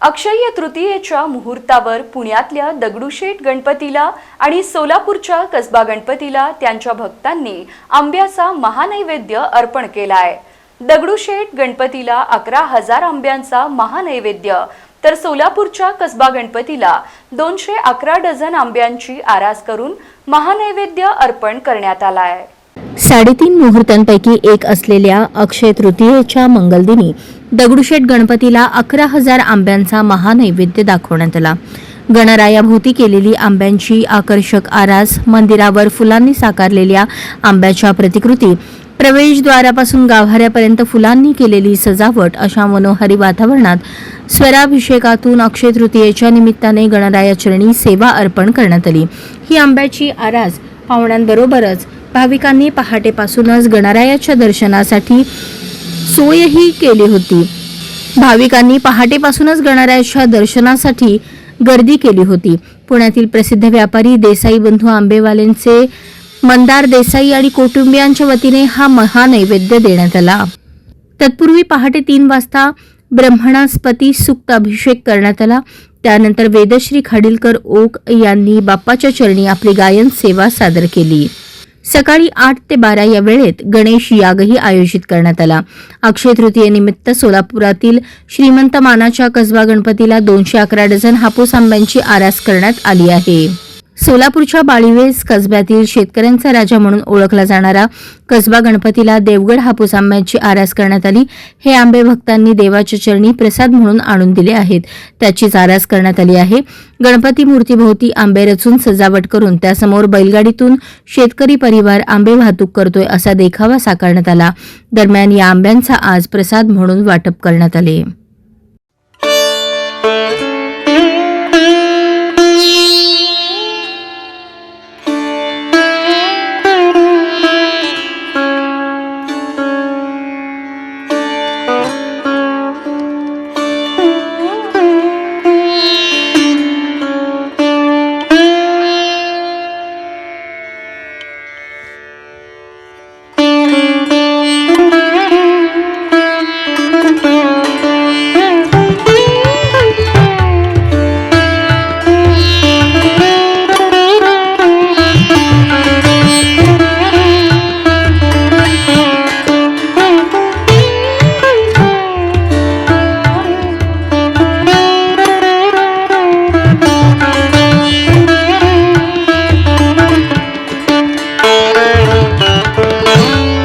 अक्षय तृतीयेच्या मुहूर्तावर पुण्यातल्या दगडूशेठ गणपतीला आणि सोलापूरच्या कसबा गणपतीला त्यांच्या भक्तांनी आंब्याचा महानैवेद्य अर्पण केला आहे दगडूशेठ गणपतीला अकरा हजार आंब्यांचा महानैवेद्य तर सोलापूरच्या कसबा गणपतीला दोनशे अकरा डझन आंब्यांची आरास करून महानैवेद्य अर्पण करण्यात आला आहे साडेतीन मुहूर्तांपैकी एक असलेल्या अक्षय तृतीयेच्या मंगलदिनी दगडूशेठ गणपतीला अकरा हजार आंब्यांचा महानैवेद्य दाखवण्यात आला गणरायाभोवती केलेली आंब्यांची आकर्षक आरास मंदिरावर फुलांनी साकारलेल्या आंब्याच्या प्रतिकृती प्रवेशद्वारापासून गाभाऱ्यापर्यंत फुलांनी केलेली सजावट अशा मनोहारी वातावरणात स्वराभिषेकातून अक्षय तृतीयेच्या निमित्ताने गणरायाचरणी सेवा अर्पण करण्यात आली. ही आंब्याची आरास पाहुण्यांबरोबरच भाविकांनी पहाटेपासूनच गणरायाच्या दर्शनासाठी सोयही केली होती. भाविकांनी पहाटेपासूनच गणरायाच्या दर्शनासाठी गर्दी केली होती. पुण्यातील प्रसिद्ध व्यापारी देसाई बंधू आंबेवालेंचे मंदार देसाई आणि कुटुंबियांच्या वतीने हा महानैवेद्य देण्यात आला. तत्पूर्वी पहाटे तीन वाजता ब्रह्मणास्पती सुक्त अभिषेक करण्यात आला. त्यानंतर वेदश्री खाडीलकर ओक यांनी बाप्पाच्या चरणी आपली गायन सेवा सादर केली. सकाळी आठ ते बारा या वेळेत गणेश यागही आयोजित करण्यात आला. अक्षय तृतीयेनिमित्त सोलापुरातील श्रीमंत मानाच्या कसबा गणपतीला दोनशे अकरा डझन हापूस आंब्यांची आरास करण्यात आली आहे. सोलापूरच्या बाळीवेस कसब्यातील शेतकऱ्यांचा राजा म्हणून ओळखला जाणारा कसबा गणपतीला देवगड हापूस आंब्याची आरास करण्यात आली. हे आंबे भक्तांनी देवाच्या चरणी प्रसाद म्हणून आणून दिले आहेत. त्याचीच आरास करण्यात आली आहे. गणपती मूर्तीभोवती आंबे रचून सजावट करून त्यासमोर बैलगाडीतून शेतकरी परिवार आंबे वाहतूक करतोय असा देखावा साकारण्यात आला. दरम्यान या आंब्यांचा आज प्रसाद म्हणून वाटप करण्यात आले.